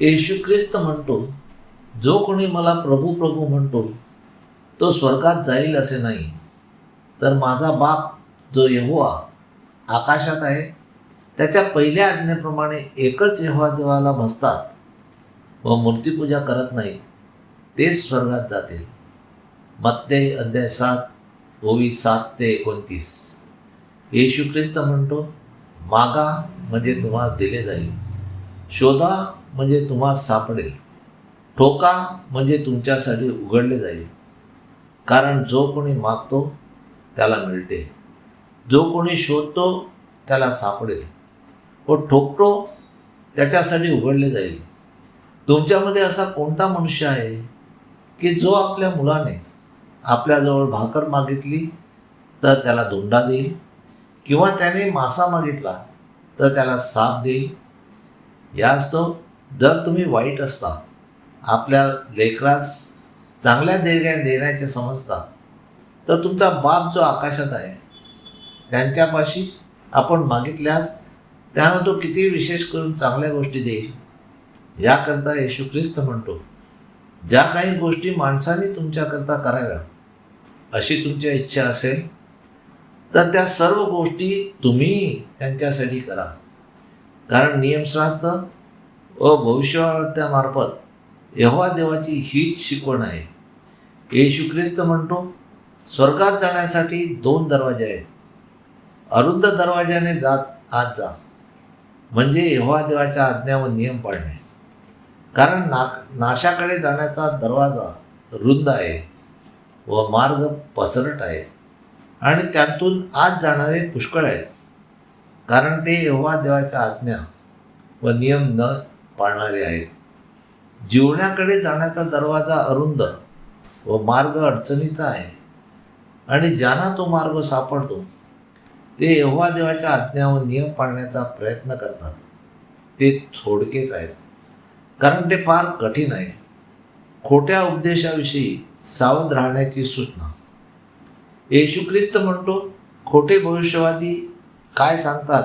येशू ख्रिस्त म्हणतो जो कोणी मला प्रभू प्रभू म्हणतो तो स्वर्गात जाईल असे नाही. तर माझा बाप जो यहोवा आकाशात आहे त्याच्या पहिल्या आज्ञेप्रमाणे एकच यहोवा देवाला भसतात व मूर्तीपूजा करत नाही तेच स्वर्गात जातील. मत्ते अध्याय सात ओवी सात ते एकोणतीस. येशू ख्रिस्त म्हणतो मागा म्हणजे तुम्हाला दिले जाईल. शोधा म्हणजे तुम्हा सापडेल. ठोका म्हणजे तुमच्यासाठी उघडले जाईल. कारण जो कोणी मागतो त्याला मिळते. जो कोणी शोधतो त्याला सापडेल. व ठोकतो त्याच्यासाठी उघडले जाईल. तुमच्यामध्ये असा कोणता मनुष्य आहे की जो आपल्या मुलाने आपल्याजवळ भाकर मागितली तर त्याला धोंडा देईल? किंवा त्याने मासा मागितला तर त्याला साप देईल? यास्तव जर तुम्ही वाईट असता आपल्या लेकरास चांगल्या देण्या देण्याचे समजता तर तुमचा बाप जो आकाशात आहे त्यांच्यापाशी आपण मागितल्यास त्यानं तो किती विशेष करून चांगल्या गोष्टी देईल. याकरता येशू ख्रिस्त म्हणतो ज्या काही गोष्टी माणसाने तुमच्याकरता कराव्या अशी तुमची इच्छा असेल तर त्या सर्व गोष्टी तुम्ही त्यांच्यासाठी करा. कारण नियमशास्त्र व भविष्यवाणत्यामार्फत यहोवा देवाची हीच शिकवण आहे. येशू ख्रिस्त म्हणतो स्वर्गात जाण्यासाठी दोन दरवाजे आहेत. अरुंद दरवाजाने जात आत जा. म्हणजे यहोवा देवाच्या आज्ञा व नियम पाळणे. कारण ना नाशाकडे जाण्याचा दरवाजा रुंद आहे व मार्ग पसरट आहे आणि त्यातून आत जाणारे पुष्कळ आहेत. कारण ते यहोवा देवाच्या आज्ञा व नियम न पाळणारे आहेत. जीवनाकडे जाण्याचा दरवाजा अरुंद व मार्ग अडचणीचा आहे. आणि ज्यांना तो मार्ग सापडतो ते एव्हा देवाच्या आज्ञा व नियम पाळण्याचा प्रयत्न करतात. ते थोडकेच आहेत. कारण ते फार कठीण आहे. खोट्या उपदेशाविषयी सावध राहण्याची सूचना. येशू ख्रिस्त म्हणतो खोटे भविष्यवादी काय सांगतात?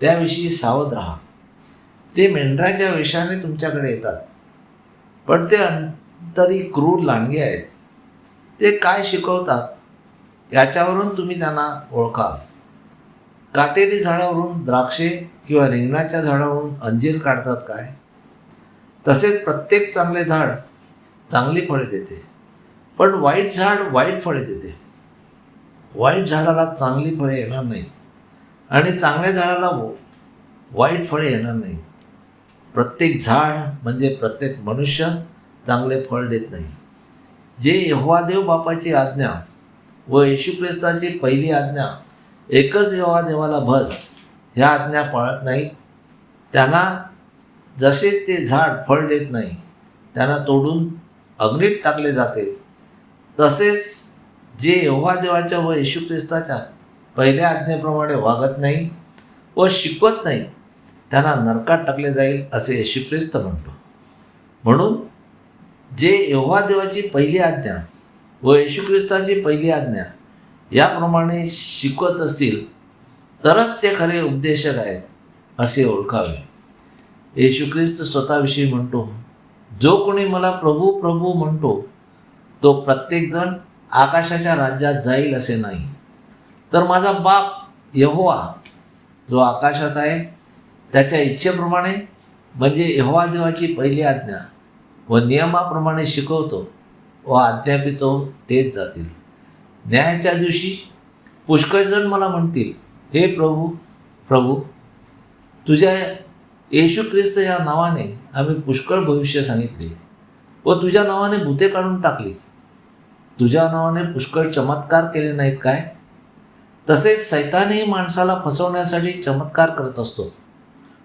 त्याविषयी सावध राहा. ते मेंढराच्या वेशाने तुमच्याकडे येतात. पण ते अंतरी क्रूर लांडगे आहेत. ते काय शिकवतात? याच्यावरून तुम्ही त्यांना ओळखाल. काटेरी झाडावरून द्राक्षे किंवा रिंगणाच्या झाडावरून अंजीर काढतात काय? तसेच प्रत्येक चांगले झाड चांगली फळे देते. पण वाईट झाड वाईट फळे देते. वाईट झाडाला चांगली फळे येणार नाहीत. आणि चांगल्या झाडाला वाईट फळे येणार नाहीत. प्रत्येक झाड म्हणजे प्रत्येक मनुष्य चांगले फळ देत नाही. जे यहोवादेव बापाची आज्ञा व येशू ख्रिस्ताची पहिली आज्ञा एकच यहोवादेवाला भस ह्या आज्ञा पाळत नाही त्यांना जसे ते झाड फळ देत नाही त्यांना तोडून अग्नीत टाकले जाते. तसेच जे यहोवादेवाच्या व येशू ख्रिस्ताच्या पहिल्या आज्ञेप्रमाणे वागत नाही व शिकवत नाही त्यांना नरकात टाकले जाईल असे येशू ख्रिस्त म्हणतो. म्हणून जे यहोवा देवाची पहिली आज्ञा व येशू ख्रिस्ताची पहिली आज्ञा याप्रमाणे शिकवत असतील तरच ते खरे उपदेशक आहेत असे ओळखावे. येशू ख्रिस्त स्वतःविषयी म्हणतो जो कोणी मला प्रभू प्रभू म्हणतो तो प्रत्येकजण आकाशाच्या राज्यात जाईल असे नाही. तर माझा बाप यहोवा जो आकाशात आहे त्याच्या इच्छेप्रमाणे म्हणजे यहोवा देवाची पहिली आज्ञा व नियमाप्रमाणे शिकवतो व आज्ञापितो तेच जातील. न्यायाच्या दिवशी पुष्कळजण मला म्हणतील हे प्रभू प्रभू तुझ्या येशू ख्रिस्त या नावाने आम्ही पुष्कळ भविष्य सांगितले व तुझ्या नावाने भूते काढून टाकली. तुझ्या नावाने पुष्कळ चमत्कार केले नाहीत काय? तसेच सैतानही माणसाला फसवण्यासाठी चमत्कार करत असतो.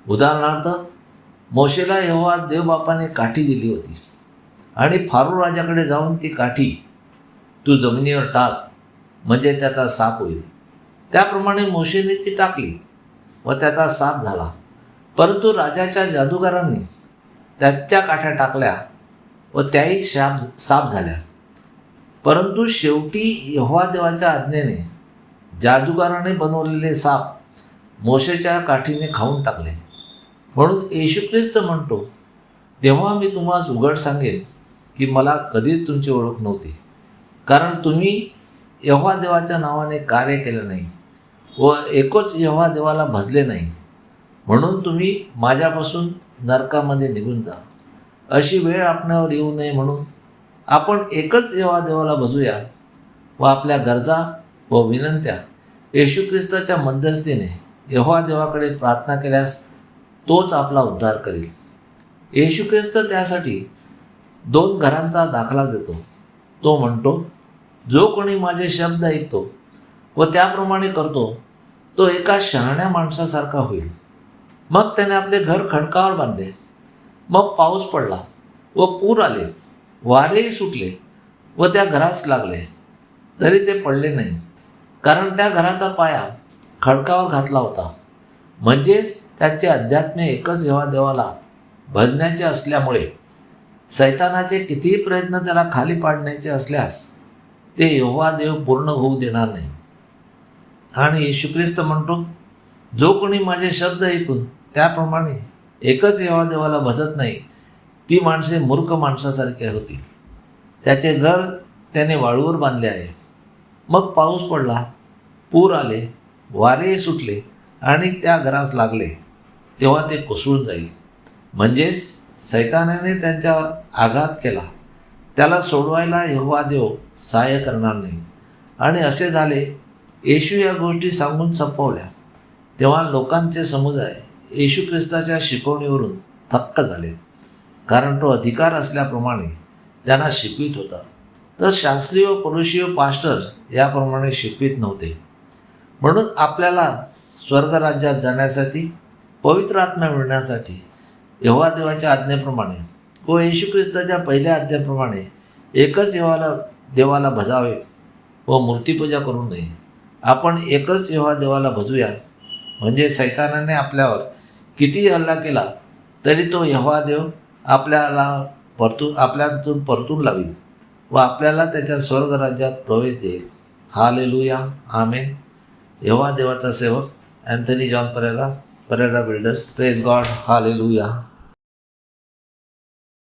उदाहरणार्थ मोशेला यहोवा देवबापाने काठी दिली होती. आणि फारू राजाकडे जाऊन ती काठी तू जमिनीवर टाक म्हणजे त्याचा साप होईल. त्याप्रमाणे मोशेने ती टाकली व त्याचा साप झाला. परंतु राजाच्या जादूगारांनी त्याच्या काठ्या टाकल्या व त्याही शाप साप झाल्या. परंतु शेवटी यहोवा देवाच्या आज्ञेने जादूगाराने बनवलेले साप मोशेच्या काठीने खाऊन टाकले. म्हणून येशू ख्रिस्त म्हणतो तेव्हा मी तुम्हाला उघड सांगेन की मला कधीच तुमची ओळख नव्हती. कारण तुम्ही यव्हा देवाच्या नावाने कार्य केलं नाही व एकच यव्हा देवाला भजले नाही. म्हणून तुम्ही माझ्यापासून नरकामध्ये निघून जा. अशी वेळ आपणावर येऊ नये म्हणून आपण एकच यव्हा देवाला भजूया व आपल्या गरजा व विनंत्या येशू ख्रिस्ताच्या मध्यस्थीने यव्हा देवाकडे प्रार्थना केल्यास तोच आपला उद्धार करेल. येशू ख्रिस्त त्यासाठी दोन घरांचा दाखला देतो. तो म्हणतो जो कोणी माझे शब्द ऐकतो व त्याप्रमाणे करतो तो एका शहाण्या माणसासारखा होईल. मग त्याने आपले घर खडकावर बांधले. मग पाऊस पडला व पूर आले. वारेही सुटले व त्या घरास लागले. तरी ते पडले नाही. कारण त्या घराचा पाया खडकावर घातला होता. म्हणजेच त्याचे अध्यात्म एकच जेव्हा देवाला भजण्याचे असल्यामुळे सैतानाचे कितीही प्रयत्न त्याला खाली पाडण्याचे असल्यास ते यहोवा देव पूर्ण होऊ देणार नाही. आणि येशू ख्रिस्त म्हणतो जो कोणी माझे शब्द ऐकून त्याप्रमाणे एकच यहोवा देवाला भजत नाही ती माणसे मूर्ख माणसासारखी होती त्याचे घर त्याने वाळूवर बांधले आहे. मग पाऊस पडला पूर आले वारे सुटले आणि त्या घरास लागले तेव्हा ते कोसळून जाईल. म्हणजेच सैतानाने त्यांच्यावर आघात केला. त्याला सोडवायला यहोवा देव सहाय्य करणार नाही. आणि असे झाले येशू या गोष्टी सांगून संपवल्या. तेव्हा लोकांचे समुदाय येशू ख्रिस्ताच्या शिकवणीवरून थक्क झाले. कारण तो अधिकार असल्याप्रमाणे त्यांना शिकवित होता. तर शास्त्रीय व पुरुषीय पास्टर याप्रमाणे शिकवित नव्हते. म्हणून आपल्याला स्वर्गराज्यात जाण्यासाठी पवित्र आत्मा मिळण्यासाठी यहोवा देवाच्या आज्ञेप्रमाणे व येशू ख्रिस्ताच्या पहिल्या आज्ञेप्रमाणे एकच देवाला देवाला भजावे व मूर्तीपूजा करू नये. आपण एकच यहोवा देवाला भजूया. म्हणजे सैतानाने आपल्यावर किती हल्ला केला तरी तो यहोवा देव आपल्याला परतू आपल्यातून परतून लावी व आपल्याला त्याच्या स्वर्गराज्यात प्रवेश देईल. हा लेलूया आमेन. यहोवा देवाचा सेवक Anthony John Pereira Pereira builders praise God hallelujah